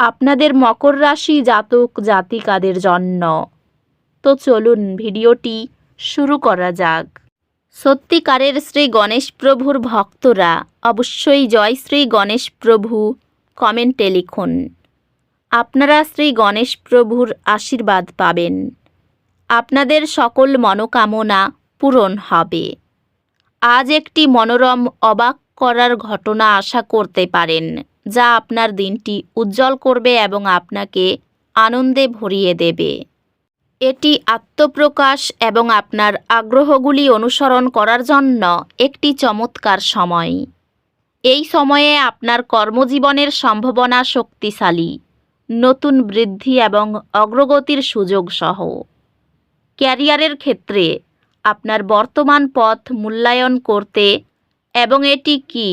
আপনাদের মকর রাশি জাতক জাতিকাদের জন্য। তো চলুন ভিডিওটি শুরু করা যাক। সত্যিকারের শ্রী গণেশ প্রভুর ভক্তরা অবশ্যই জয় শ্রী গণেশ প্রভু কমেন্টে লিখুন। আপনারা শ্রী গণেশ প্রভুর আশীর্বাদ পাবেন। আপনাদের সকল মনোকামনা পূরণ হবে। আজ একটি মনোরম অবাক করার ঘটনা আশা করতে পারেন। যা আপনার দিনটি উজ্জ্বল করবে এবং আপনাকে আনন্দে ভরিয়ে দেবে। এটি আত্মপ্রকাশ এবং আপনার আগ্রহগুলি অনুসরণ করার জন্য একটি চমৎকার সময়। এই সময়ে আপনার কর্মজীবনের সম্ভাবনা শক্তিশালী, নতুন বৃদ্ধি এবং অগ্রগতির সুযোগ সহ। ক্যারিয়ারের ক্ষেত্রে আপনার বর্তমান পথ মূল্যায়ন করতে এবং এটি কি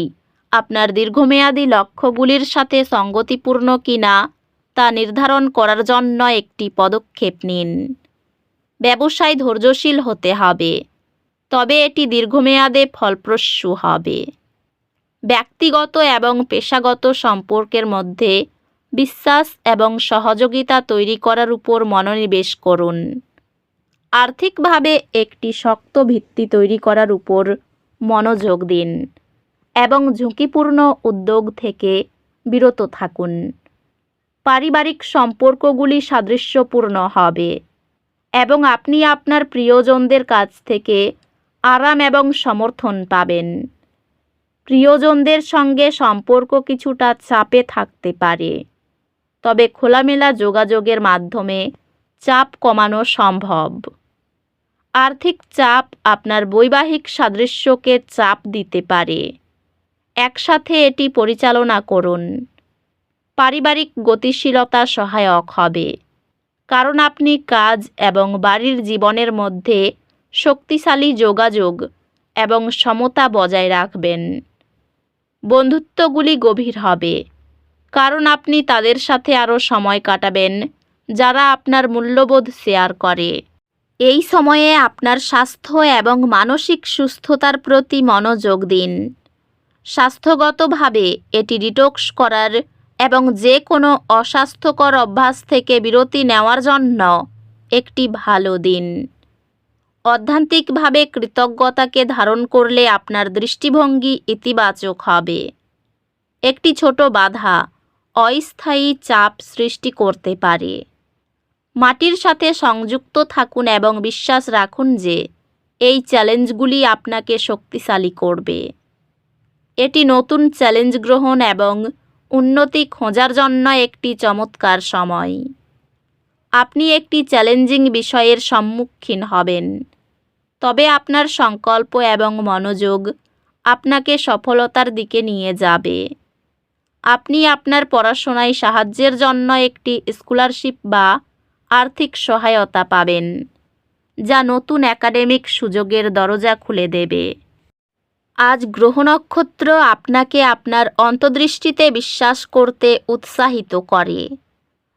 আপনার দীর্ঘমেয়াদী লক্ষ্যগুলির সাথে সঙ্গতিপূর্ণ কিনা তা নির্ধারণ করার জন্য একটি পদক্ষেপ নিন। ব্যবসায় ধৈর্যশীল হতে হবে, তবে এটি দীর্ঘমেয়াদে ফলপ্রসূ হবে। ব্যক্তিগত এবং পেশাগত সম্পর্কের মধ্যে বিশ্বাস এবং সহযোগিতা তৈরি করার উপর মনোনিবেশ করুন। আর্থিকভাবে একটি শক্ত ভিত্তি তৈরি করার উপর মনোযোগ দিন। এবং ঝুঁকিপূর্ণ উদ্যোগ থেকে বিরত থাকুন। পারিবারিক সম্পর্কগুলি সাদৃশ্যপূর্ণ হবে এবং আপনি আপনার প্রিয়জনদের কাছ থেকে আরাম এবং সমর্থন পাবেন। প্রিয়জনদের সঙ্গে সম্পর্ক কিছুটা চাপে থাকতে পারে, তবে খোলামেলা যোগাযোগের মাধ্যমে চাপ কমানো সম্ভব। আর্থিক চাপ আপনার বৈবাহিক সাদৃশ্যকে চাপ দিতে পারে। একসাথে এটি পরিচালনা করুন। পারিবারিক গতিশীলতা সহায়ক হবে। কারণ আপনি কাজ এবং বাড়ির জীবনের মধ্যে শক্তিশালী যোগাযোগ এবং সমতা বজায় রাখবেন। বন্ধুত্বগুলি গভীর হবে। কারণ আপনি তাদের সাথে আরও সময় কাটাবেন, যারা আপনার মূল্যবোধ শেয়ার করে। এই সময়ে আপনার স্বাস্থ্য এবং মানসিক সুস্থতার প্রতি মনোযোগ দিন। স্বাস্থ্যগতভাবে এটি ডিটক্স করার এবং যে কোনো অস্বাস্থ্যকর অভ্যাস থেকে বিরতি নেওয়ার জন্য একটি ভালো দিন। অধ্যান্তিকভাবে কৃতজ্ঞতাকে ধারণ করলে আপনার দৃষ্টিভঙ্গি ইতিবাচক হবে। একটি ছোট বাধা অস্থায়ী চাপ সৃষ্টি করতে পারে। মাটির সাথে সংযুক্ত থাকুন এবং বিশ্বাস রাখুন যে এই চ্যালেঞ্জগুলি আপনাকে শক্তিশালী করবে। এটি নতুন চ্যালেঞ্জ গ্রহণ এবং উন্নতি খোঁজার জন্য একটি চমৎকার সময়। আপনি একটি চ্যালেঞ্জিং বিষয়ের সম্মুখীন হবেন। তবে আপনার সংকল্প এবং মনোযোগ আপনাকে সফলতার দিকে নিয়ে যাবে। আপনি আপনার পড়াশোনায় সাহায্যের জন্য একটি স্কলারশিপ বা আর্থিক সহায়তা পাবেন, যা নতুন একাডেমিক সুযোগের দরজা খুলে দেবে। আজ গ্রহ নক্ষত্র আপনাকে আপনার অন্তর্দৃষ্টিতে বিশ্বাস করতে উৎসাহিত করে।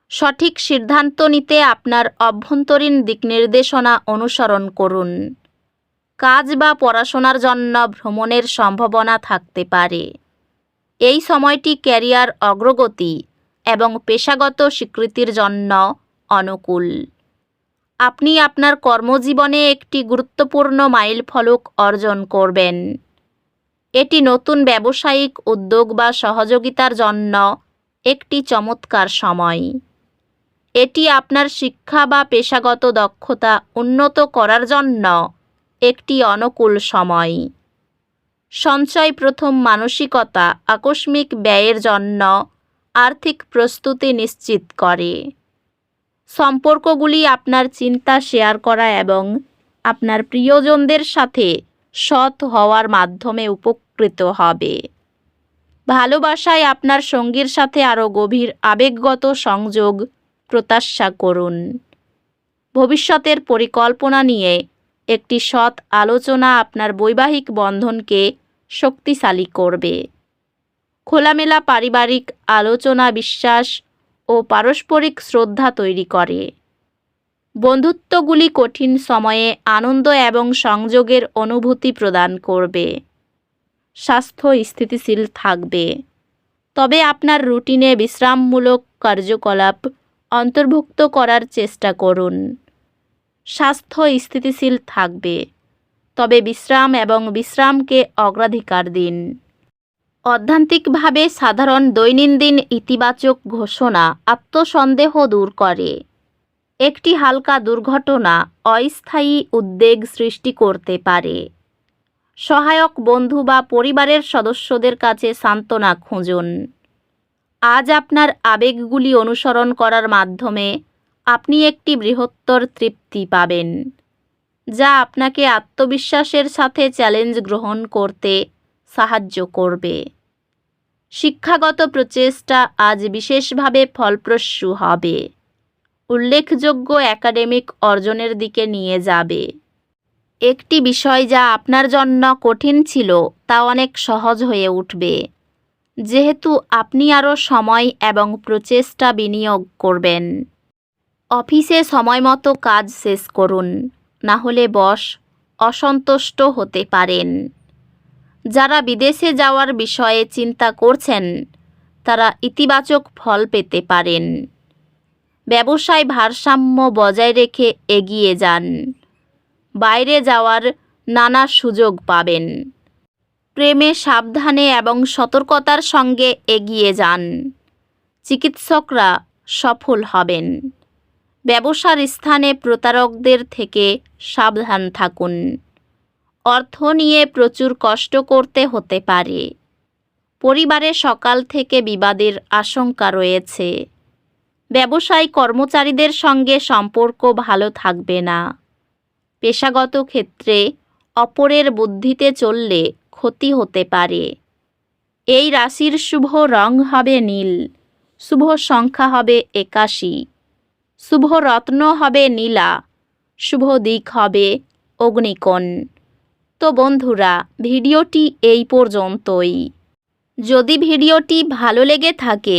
সঠিক সিদ্ধান্ত নিতে আপনার অভ্যন্তরীণ দিক নির্দেশনা অনুসরণ করুন। কাজ বা পড়াশোনার জন্য ভ্রমণের সম্ভাবনা থাকতে পারে। এই সময়টি ক্যারিয়ার অগ্রগতি এবং পেশাগত স্বীকৃতির জন্য অনুকূল। আপনি আপনার কর্মজীবনে একটি গুরুত্বপূর্ণ মাইলফলক অর্জন করবেন। এটি নতুন ব্যবসায়িক উদ্যোগ বা সহযোগিতার জন্য একটি চমৎকার সময়। এটি আপনার শিক্ষা বা পেশাগত দক্ষতা উন্নত করার জন্য একটি অনুকূল সময়। সঞ্চয় প্রথম মানসিকতা আকস্মিক ব্যয়ের জন্য আর্থিক প্রস্তুতি নিশ্চিত করে। সম্পর্কগুলি আপনার চিন্তা শেয়ার করা এবং আপনার প্রিয়জনদের সাথে সৎ হওয়ার মাধ্যমে উপকৃত হবে। ভালোবাসায় আপনার সঙ্গীর সাথে আরও গভীর আবেগগত সংযোগ প্রত্যাশা করুন। ভবিষ্যতের পরিকল্পনা নিয়ে একটি সৎ আলোচনা আপনার বৈবাহিক বন্ধনকে শক্তিশালী করবে। খোলামেলা পারিবারিক আলোচনা বিশ্বাস ও পারস্পরিক শ্রদ্ধা তৈরি করে। বন্ধুত্বগুলি কঠিন সময়ে আনন্দ এবং সংযোগের অনুভূতি প্রদান করবে। স্বাস্থ্য স্থিতিশীল থাকবে। তবে আপনার রুটিনে বিশ্রামমূলক কার্যকলাপ অন্তর্ভুক্ত করার চেষ্টা করুন। স্বাস্থ্য স্থিতিশীল থাকবে। তবে বিশ্রাম এবং বিশ্রামকে অগ্রাধিকার দিন। অধ্যান্তিকভাবে সাধারণ দৈনন্দিন ইতিবাচক ঘোষণা আত্মসন্দেহ দূর করে। একটি হালকা দুর্ঘটনা অস্থায়ী উদ্বেগ সৃষ্টি করতে পারে। সহায়ক বন্ধু বা পরিবারের সদস্যদের কাছে সান্ত্বনা খুঁজুন। আজ আপনার আবেগগুলি অনুসরণ করার মাধ্যমে আপনি একটি বৃহত্তর তৃপ্তি পাবেন, যা আপনাকে আত্মবিশ্বাসের সাথে চ্যালেঞ্জ গ্রহণ করতে সাহায্য করবে। শিক্ষাগত প্রচেষ্টা আজ বিশেষভাবে ফলপ্রসূ হবে। উল্লেখযোগ্য একাডেমিক অর্জনের দিকে নিয়ে যাবে। একটি বিষয় যা আপনার জন্য কঠিন ছিল, তা অনেক সহজ হয়ে উঠবে। যেহেতু আপনি আরও সময় এবং প্রচেষ্টা বিনিয়োগ করবেন। অফিসে সময়মতো কাজ শেষ করুন, না হলে বস অসন্তুষ্ট হতে পারেন। যারা বিদেশে যাওয়ার বিষয়ে চিন্তা করছেন, তারা ইতিবাচক ফল পেতে পারেন। ব্যবসায় ভারসাম্য বজায় রেখে এগিয়ে যান। বাইরে যাওয়ার নানা সুযোগ পাবেন। প্রেমে সাবধানে এবং সতর্কতার সঙ্গে এগিয়ে যান। চিকিৎসকরা সফল হবেন। ব্যবসার স্থানে প্রতারকদের থেকে সাবধান থাকুন। অর্থ নিয়ে প্রচুর কষ্ট করতে হতে পারে। পরিবারে সকাল থেকে বিবাদের আশঙ্কা রয়েছে। ব্যবসায়ী কর্মচারীদের সঙ্গে সম্পর্ক ভালো থাকবে না। পেশাগত ক্ষেত্রে অপরের বুদ্ধিতে চললে ক্ষতি হতে পারে। এই রাশির শুভ রং হবে নীল, শুভ সংখ্যা হবে একাশি, শুভ রত্ন হবে নীলা, শুভ দিক হবে অগ্নিকোণ। তো বন্ধুরা, ভিডিওটি এই পর্যন্তই। যদি ভিডিওটি ভালো লেগে থাকে